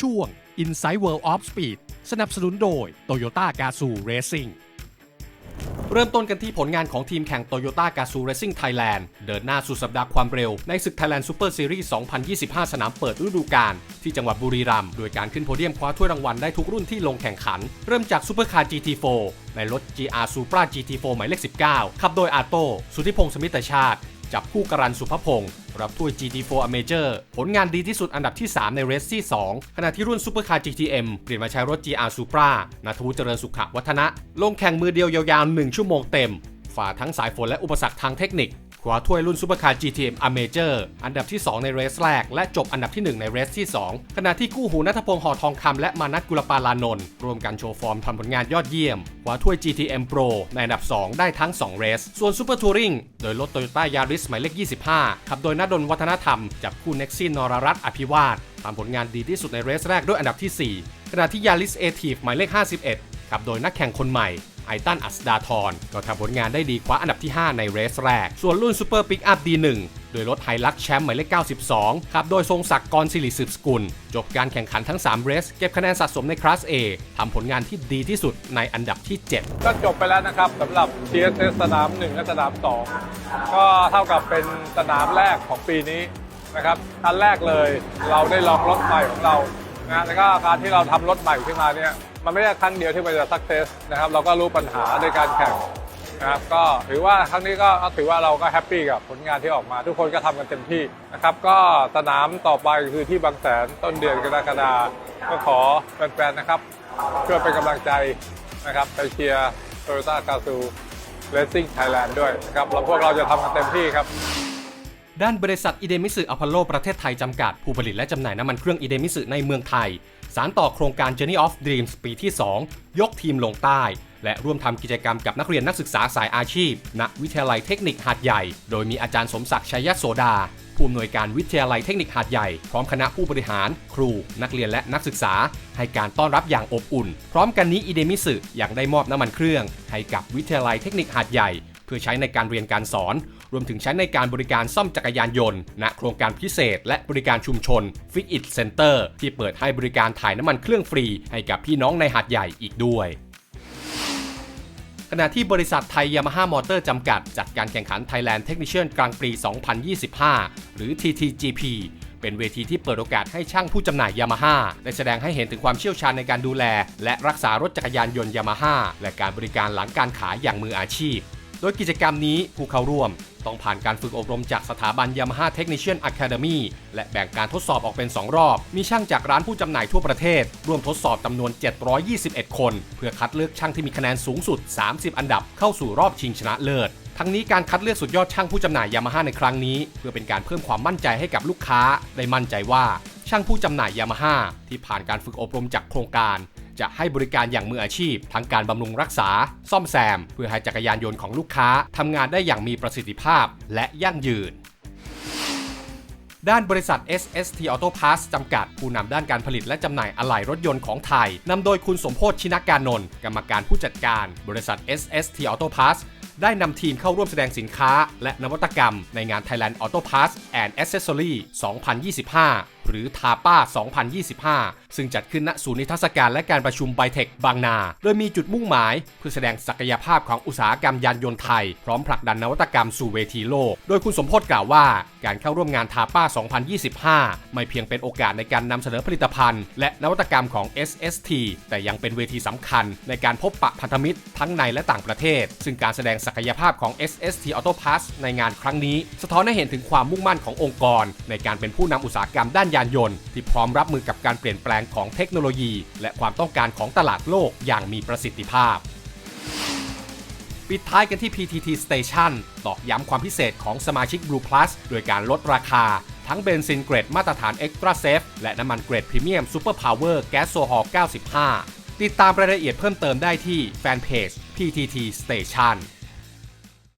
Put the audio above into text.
ช่วง Inside World of Speed สนับสนุนโดย Toyota Gazoo Racing เริ่มต้นกันที่ผลงานของทีมแข่ง Toyota Gazoo Racing Thailand เดินหน้าสู่สัปดาห์ความเร็ว ในศึก Thailand Super Series 2025 สนามเปิดฤดูกาลที่จังหวัดบุรีรัมย์โดยการขึ้นโพเดียมคว้าถ้วยรางวัลได้ทุกรุ่นที่ลงแข่งขัน เริ่มจาก Supercar GT4 ในรถ GR Supra GT4 หมายเลข 19 ขับโดยอาโต้สุทธิพงศ์สมิตรชาติ จับคู่กรันสุภพงศ์ รับถ้วย GT4 Amager ผลงานดีที่สุดอันดับที่ 3 ในเรสที่2ขณะที่รุ่นซูเปอร์คาร์ GTM เปลี่ยนมาใช้รถ GR Supra นัทวุฒิเจริญสุขวัฒนะ ลงแข่งมือเดียวยาวๆ 1 ชั่วโมงเต็ม ฝ่าทั้งสายฝนและอุปสรรคทางเทคนิค คว้าถ้วยรุ่น Supercar GTM a m a j o r อันดับที่ 2 ในเรสแรก และจบอันดับที่ 1 ในเรสที่ 2 ขณะที่กู้หูนัทพงศ์หอทองคำและมานัทกุลปาลานนท์รวมกันโชว์ฟอร์มทำผลงานยอดเยี่ยมคว้าถ้วย GTM Pro ในอันดับ 2 ได้ทั้ง 2 เรส ส่วน Super Touring โดยรถ Toyota Yaris หมายเลข 25 ขับโดยนาดลวัฒนธรรมจับคู่เน็กซี่นรรัตน์อภิวาททำผลงานดีที่สุดในเรสแรกด้วยอันดับที่ 4 ขณะที่ Yaris a t i v หมายเลข 51ขับโดยนักแข่งคนใหม่ ไอตันอัสดาทรก็ทำผลงานได้ดีคว้าอันดับที่ 5 ในเรสแรก ส่วนรุ่นซูเปอร์ปิกอัพ D1 โดยรถไฮลักแชมป์หมายเลข 92 ขับโดยทรงศักดิ์กรศิริสืบสกุล จบการแข่งขันทั้ง 3 เรส เก็บคะแนนสะสมในคลาส A ทำผลงานที่ดีที่สุดในอันดับที่ 7 ก็จบไปแล้วนะครับสำหรับ TSS สนาม 1 และสนาม 2 ก็เท่ากับเป็นสนามแรกของปีนี้นะครับอันแรกเลยเราได้ลองรถใหม่ของเรานะแล้วก็การที่เราทำรถใหม่ขึ้นมาเนี่ย มันไม่ใช่ครั้งเดียวที่มันจะสักเซสนะครับ เราก็รู้ปัญหาในการแข่งนะครับ ก็ถือว่าครั้งนี้ก็ถือว่าเราก็แฮปปี้กับผลงานที่ออกมา ทุกคนก็ทำกันเต็มที่นะครับ ก็สนามต่อไปคือที่บางแสนต้นเดือนกรกฎาคมก็ขอแฟนๆนะครับช่วยเป็นกำลังใจนะครับไปเชียร์โตโยต้ากาซูเรซซิ่งไทยแลนด์ด้วยนะครับแล้วพวกเราจะทำกันเต็มที่ครับ ด้านบริษัทอิเดมิสึอพอลโลประเทศไทยจำกัด ผู้ผลิตและจำหน่ายน้ำมันเครื่องอิเดมิสึในเมืองไทย สารต่อโครงการ Journey of Dreams ปีที่ 2 ยกทีมลงใต้ และร่วมทำกิจกรรมกับนักเรียนนักศึกษาสายอาชีพ ณ วิทยาลัยเทคนิคหาดใหญ่ โดยมีอาจารย์สมศักดิ์ชัยโสดา ผู้อำนวยการวิทยาลัยเทคนิคหาดใหญ่ พร้อมคณะผู้บริหาร ครู นักเรียนและนักศึกษา ให้การต้อนรับอย่างอบอุ่น พร้อมกันนี้อิเดมิสึยังได้มอบน้ำมันเครื่อง ให้กับวิทยาลัยเทคนิคหาดใหญ่ เพื่อใช้ในการเรียนการสอน รวมถึงใช้ในการบริการซ่อมจักรยานยนต์ณโครงการพิเศษ และบริการชุมชน f i t It Center ที่เปิดให้บริการถ่ายน้ำมันเครื่องฟรี ให้กับพี่น้องในหาดใหญ่อีกด้วยขณะที่บริษัทไทยยามาฮ่ามอเตอร์จำกัด จัดการแข่งขัน Thailand Technician กลางปี 2025 หรือ TTGP เป็นเวทีที่เปิดโอกาสให้ช่างผู้จำหน่ายยามาฮ่าได้แสดงให้เห็นถึงความเชี่ยวชาญในการดูแล และรักษารถจักรยานยนต์ยามาฮ่าและการบริการหลังการขายอย่างมืออาชีพ โดยกิจกรรมนี้ผู้เข้าร่วม ต้องผ่านการฝึกอบรมจากสถาบัน Yamaha Technician Academy และแบ่งการทดสอบออกเป็น 2 รอบ มีช่างจากร้านผู้จำหน่ายทั่วประเทศ ร่วมทดสอบจำนวน 721 คน เพื่อคัดเลือกช่างที่มีคะแนนสูงสุด 30 อันดับเข้าสู่รอบชิงชนะเลิศทั้งนี้การคัดเลือกสุดยอดช่างผู้จำหน่ายยามาฮ่าในครั้งนี้ เพื่อเป็นการเพิ่มความมั่นใจให้กับลูกค้า ได้มั่นใจว่าช่างผู้จำหน่ายยามาฮ่าที่ผ่านการฝึกอบรมจากโครงการ จะให้บริการอย่างมืออาชีพ ทั้งการบำรุงรักษา ซ่อมแซม เพื่อให้จักรยานยนต์ของลูกค้าทำงานได้อย่างมีประสิทธิภาพและยั่งยืนด้านบริษัท SST Auto Pass จำกัด ผู้นำด้านการผลิตและจำหน่ายอะไหล่รถยนต์ของไทย นำโดยคุณสมโพศชินการนนท์กรรมการผู้จัดการ บริษัท SST Auto Pass ได้นำทีมเข้าร่วมแสดงสินค้า และนวัตกรรมในงาน Thailand Auto Pass and Accessory 2025หรือ TAPA 2025 ซึ่งจัดขึ้นณศูนย์นิทรรศการและการประชุมไบเทคบางนา โดยมีจุดมุ่งหมาย เพื่อแสดงศักยภาพของอุตสาหกรรมยานยนต์ไทย พร้อมผลักดันนวัตกรรมสู่เวทีโลก โดยคุณสมพศกล่าวว่า การเข้าร่วมงาน TAPA 2025 ไม่เพียงเป็นโอกาสในการนำเสนอผลิตภัณฑ์ และนวัตกรรมของ SST แต่ยังเป็นเวทีสำคัญ ในการพบปะพันธมิตรทั้งในและต่างประเทศ ซึ่งการแสดงศักยภาพของ SST Auto Pass ในงานครั้งนี้ สะท้อนให้เห็นถึงความมุ่งมั่นขององค์กร ในการเป็นผู้นำอุตสาหกรรมด้านยานยนต์ที่พร้อมรับมือกับการเปลี่ยนแปลงของเทคโนโลยี และความต้องการของตลาดโลกอย่างมีประสิทธิภาพ ปิดท้ายกันที่ PTT Station ตอกย้ำความพิเศษของสมาชิก Blue Plus โดยการลดราคา ทั้งเบนซินเกรดมาตรฐาน Extra Safe และน้ำมันเกรดพรีเมียม Super Power แก๊สโซฮอล์95 ติดตามรายละเอียดเพิ่มเติมได้ที่แฟนเพจ PTT Station